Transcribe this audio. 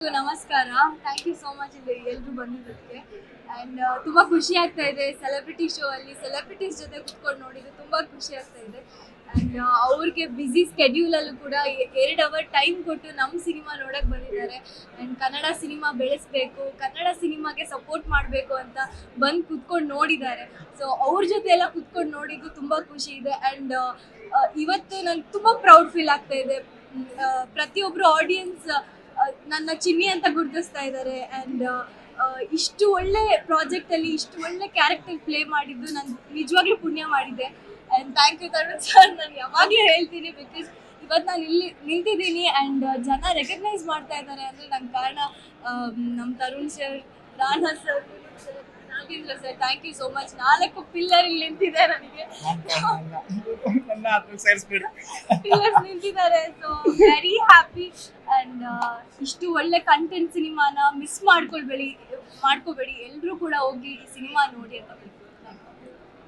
ನಮಸ್ಕಾರ. Thank you so much ಇಲ್ಲಿ ಎಲ್ಲರೂ ಬಂದಿದ್ದಕ್ಕೆ. ಆ್ಯಂಡ್ ತುಂಬ ಖುಷಿ ಆಗ್ತಾ ಇದೆ ಸೆಲೆಬ್ರಿಟಿ ಶೋ ಅಲ್ಲಿ. ಸೆಲೆಬ್ರಿಟೀಸ್ ಜೊತೆ ಕುತ್ಕೊಂಡು ನೋಡಿದ್ದು ತುಂಬ ಖುಷಿ ಆಗ್ತಾ ಇದೆ. ಆ್ಯಂಡ್ ಅವ್ರಿಗೆ ಬ್ಯುಸಿ ಸ್ಕೆಡ್ಯೂಲಲ್ಲೂ ಕೂಡ ಎರಡು ಅವರ್ ಟೈಮ್ ಕೊಟ್ಟು ನಮ್ಮ ಸಿನಿಮಾ ನೋಡಕ್ಕೆ ಬಂದಿದ್ದಾರೆ. ಆ್ಯಂಡ್ ಕನ್ನಡ ಸಿನಿಮಾ ಬೆಳೆಸಬೇಕು ಕನ್ನಡ ಸಿನಿಮಾಗೆ ಸಪೋರ್ಟ್ ಮಾಡಬೇಕು ಅಂತ ಬಂದು ಕುತ್ಕೊಂಡು ನೋಡಿದ್ದಾರೆ. ಸೊ ಅವ್ರ ಜೊತೆ ಎಲ್ಲ ಕುತ್ಕೊಂಡು ನೋಡಿದ್ದು ತುಂಬ ಖುಷಿ ಇದೆ. ಆ್ಯಂಡ್ ಇವತ್ತು ನಂಗೆ ತುಂಬ ಪ್ರೌಡ್ ಫೀಲ್ ಆಗ್ತಾ ಇದೆ. ಮ್, ಪ್ರತಿಯೊಬ್ಬರು ಆಡಿಯನ್ಸ್ ನನ್ನ ಚಿನ್ನಿ ಅಂತ ಗುರುತಿಸ್ತಾ ಇದ್ದಾರೆ ಆ್ಯಂಡ್ ಇಷ್ಟು ಒಳ್ಳೆ ಪ್ರಾಜೆಕ್ಟ್ ಅಲ್ಲಿ ಇಷ್ಟು ಒಳ್ಳೆ ಕ್ಯಾರೆಕ್ಟರ್ ಪ್ಲೇ ಮಾಡಿದ್ದು ನಾನು ನಿಜವಾಗ್ಲೂ ಪುಣ್ಯ ಮಾಡಿದ್ದೆ and thank you Tarun sir ನಾನು ಯಾವಾಗಲೂ ಹೇಳ್ತೀನಿ ಬಿಕಾಸ್ ಇವತ್ತು ನಾನು ಇಲ್ಲಿ ನಿಂತಿದ್ದೀನಿ ಆ್ಯಂಡ್ ಜನ ರೆಕಗ್ನೈಸ್ ಮಾಡ್ತಾ ಇದ್ದಾರೆ ಅಂದರೆ ನನ್ನ ಕಾರಣ ನಮ್ಮ Tarun sir Rana sir Nagendra sir thank you so much ನಾಲ್ಕು ಪಿಲ್ಲರ್ ಇಲ್ಲಿ ನಿಂತಿದೆ ನನಗೆ. ಪಿಲ್ಲರ್ಸ್ ನಿಂತಿದ್ದಾರೆ ಸೊ ವೆರಿ ಹ್ಯಾಪಿ ಅಂಡ್ ಇಷ್ಟು ಒಳ್ಳೆ ಕಂಟೆಂಟ್ ಸಿನಿಮಾನ ಮಿಸ್ ಮಾಡ್ಕೊಳ್ಬೇಡಿ ಮಾಡ್ಕೋಬೇಡಿ. ಎಲ್ಲರೂ ಕೂಡ ಹೋಗಿ ಈ ಸಿನಿಮಾ